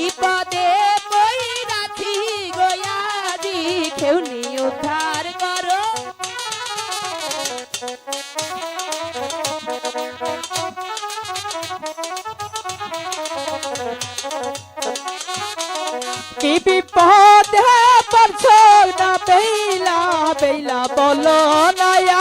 বিপদে পইরাছি গয়াদি খেউনি উদ্ধার করো। কি বিপদ পড়ছ না বেলা বেলা বলো নয়া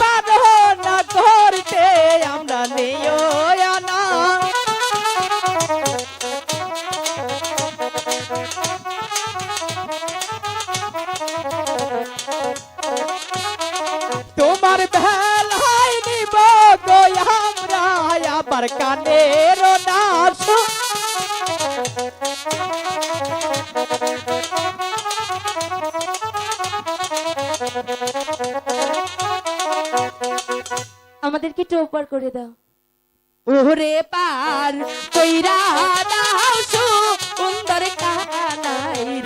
পারো না করতে আমরা নেও না তোমার বেলায় নিব গো আমরা আবার কানের নাচ আমাদেরকে টোপার করে দাও। ওরে পার কইরা দাও সুন্দর কানাই।